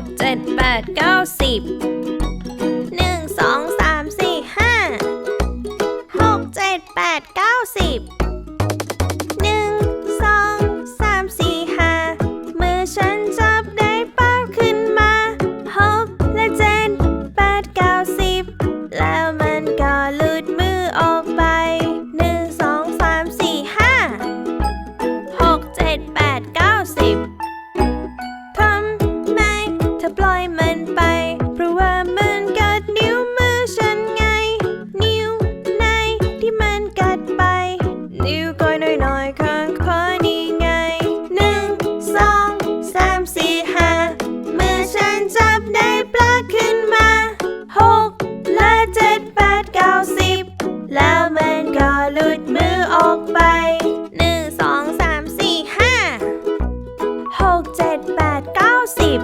กเจ็ดแปดเก้าสิบหนึ่งสองสามสี่ห้าหกเจ็ดแปดเก้าสิบ ธอปล่อยมันไป เพราะว่ามันกัดนิ้วมือฉันไง นิ้วไหนที่มันกัดไป นิ้วก้อยน้อยๆข้างขวานี่ไงหนึ่งสองสามสี่ห้ามือฉันจับได้ปลาขึ้นมาหกและเจ็ดแปดเก้าสิบแล้วมันก็หลุดมือออกไปหนึ่งสองสามสี่ห้าหกเจ็ดแปดเก้าสิบ